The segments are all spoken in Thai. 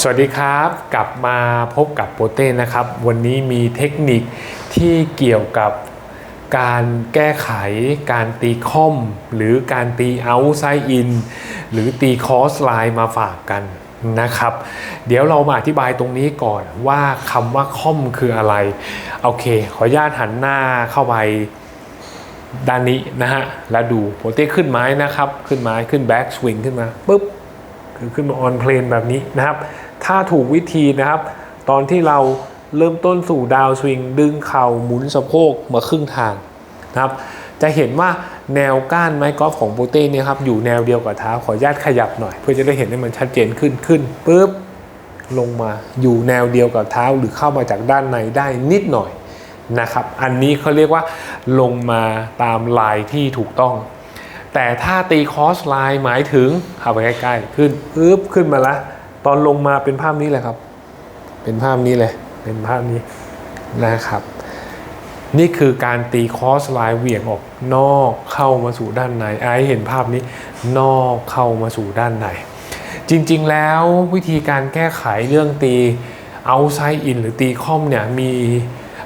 สวัสดีครับกลับมาพบกับโปเต้นะครับ วันนี้มีเทคนิคที่เกี่ยวกับการแก้ไขการตีคอม หรือการตีเอาไซอิน หรือตีคอสไลน์มาฝากกันนะครับ เดี๋ยวเรามาอธิบายตรงนี้ก่อนว่าคำว่าคอมคืออะไร โอเค ขออนุญาตหันหน้าเข้าไปด้านนี้นะฮะ แล้วดูโปเต้ขึ้นไม้นะครับ ขึ้นไม้ขึ้นแบ็กสวิงขึ้นมาปุ๊บคือขึ้นมาออนเพลนแบบนี้นะครับ ถ้าถูกวิธีนะครับ ตอนที่เราเริ่มต้นสู่ดาวสวิง ดึงเข่าหมุนสะโพกมาครึ่งทางนะครับ จะเห็นว่าแนวก้านไม้กอล์ฟของโปเต้เนี่ยครับอยู่แนวเดียวกับเท้าขออนุญาตขยับหน่อย เพื่อจะได้เห็นให้มันชัดเจนขึ้นขึ้นปุ๊บลงมาอยู่แนวเดียวกับเท้าหรือเข้ามาจากด้านในได้นิดหน่อยนะครับ อันนี้เขาเรียกว่าลงมาตามลายที่ถูกต้อง แต่ถ้าตีคอสไลน์หมายถึงเข้าไปใกล้ๆขึ้นปึ๊บขึ้นมาละ ตอนลงมาเป็นภาพนี้แหละครับ เป็นภาพนี้เลย เป็นภาพนี้นะครับ นี่คือการตีคอสไลน์เหวี่ยงออกนอกเข้ามาสู่ด้านในไอซ์เห็นภาพนี้นอกเข้ามาสู่ด้านใน จริงๆแล้ววิธีการแก้ไขเรื่องตีเอาไซอินหรือตีคอมเนี่ยมี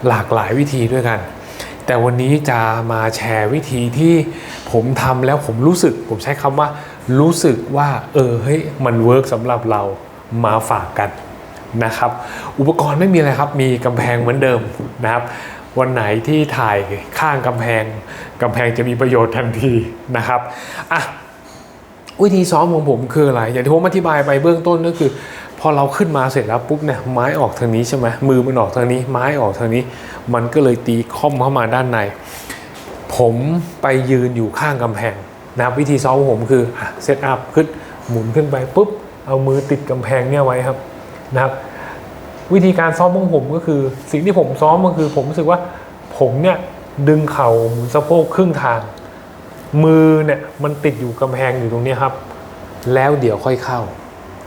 หลากหลายวิธีด้วยกัน แต่วันนี้จะมาแชร์วิธีที่ผมทำแล้วผมรู้สึก ผมใช้คำว่ารู้สึกว่า เออเฮ้ยมันเวิร์กสำหรับเรา มาฝากกันนะครับ อุปกรณ์ไม่มีอะไรครับ มีกำแพงเหมือนเดิมนะครับ วันไหนที่ถ่ายข้างกำแพงกำแพงจะมีประโยชน์ทันทีนะครับอะวิธีซ้อมของผมคืออะไร อย่างที่ผมอธิบายไปเบื้องต้นก็คือ พอเราขึ้นมาเสร็จแล้วปุ๊บเนี่ยไม้ออกทางนี้ใช่ไหมมือมันออกทางนี้ ไม้ออกทางนี้ มันก็เลยตีค่อมเข้ามาด้านใน ผมไปยืนอยู่ข้างกำแพงนะครับวิธีซ้อมของผมคือเซตอัพขึ้นหมุนขึ้นไปปุ๊บ เอามือติดกำแพงเนี่ยไว้ครับนะครับ วิธีการซ้อมของผมก็คือ สิ่งที่ผมซ้อมก็คือผมรู้สึกว่าผมเนี่ยดึงเข่าหมุนสะโพกครึ่งทาง มือเนี่ยมันติดอยู่กำแพงอยู่ตรงนี้ครับ แล้วเดี๋ยวค่อยเข้า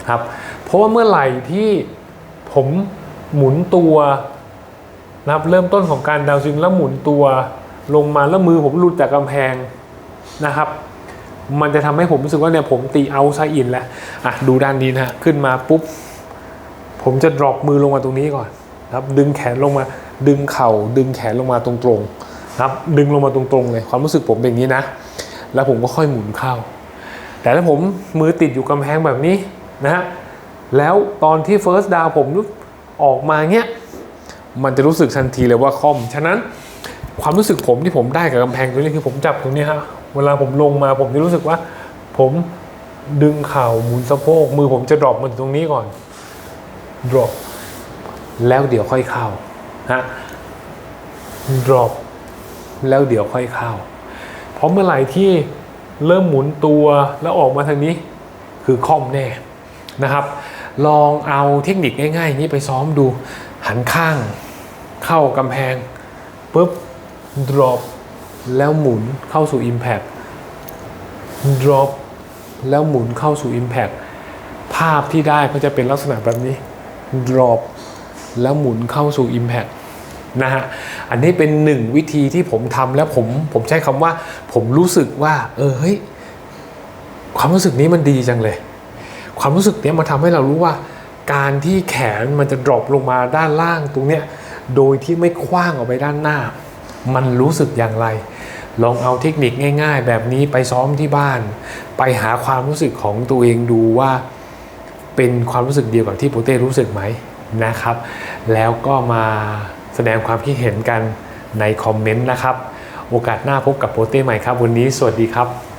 ครับ เพราะว่าเมื่อไหร่ที่ผมหมุนตัวนะครับเริ่มต้นของการดาวน์สวิงแล้วหมุนตัวลงมาแล้วมือผมหลุดจากกำแพงนะครับ มันจะทำให้ผมรู้สึกว่าเนี่ยผมตีเอาไซอินแล้วอะดูด้านนี้นะฮะขึ้นมาปุ๊บ ผมจะ drop มือลงมาตรงนี้ก่อนครับดึงแขนลงมาดึงเข่า ดึงแขนลงมาตรงๆครับดึงลงมาตรงๆเลยความรู้สึกผมเป็นอย่างนี้นะ แล้วผมก็ค่อยหมุนเข้า แต่ถ้าผมมือติดอยู่กำแพงแบบนี้นะฮะแล้วตอนที่ first down ผมออกมาเงี้ยมันจะรู้สึกทันทีเลยว่าคอม ฉะนั้นความรู้สึกผมที่ผมได้กับกำแพงตรงนี้คือผมจับตรงนี้ฮะ เวลาผมลงมาผมจะรู้สึกว่า ผมดึงเข่าหมุนสะโพกมือผมจะดรอปมันตรงนี้ก่อน drop แล้วเดี๋ยวค่อยเข้าฮะ drop แล้วเดี๋ยวค่อยเข้า เพราะเมื่อไหร่ที่เริ่มหมุนตัวแล้วออกมาทางนี้ คือคอมแน่นะครับ ลองเอาเทคนิคง่ายๆนี้ไปซ้อมดูหันข้าง เข้ากำแพงปุ๊บ drop แล้วหมุนเข้าสู่ impact drop แล้วหมุนเข้าสู่ impact ภาพที่ได้ก็จะเป็นลักษณะแบบนี้ drop แล้วหมุนเข้าสู่ impact นะฮะ อันนี้เป็นหนึ่งวิธีที่ผมทำแล้วผมผมใช้คำว่า ผมรู้สึกว่า เออเฮ้ยความรู้สึกนี้มันดีจังเลย ความรู้สึกเนี้ยมันทำให้เรารู้ว่า การที่แขนมันจะ drop ลงมาด้านล่างตรงเนี้ยโดยที่ไม่คว้างออกไปด้านหน้า มันรู้สึกอย่างไร ลองเอาเทคนิคง่าย ๆ แบบนี้ไปซ้อมที่บ้าน ไปหาความรู้สึกของตัวเองดูว่าเป็นความรู้สึกเดียวกับที่โปเต้รู้สึกไหมนะครับ แล้วก็มาแสดงความคิดเห็นกันในคอมเมนต์นะครับ โอกาสหน้าพบกับโปเต้ใหม่ครับ วันนี้สวัสดีครับ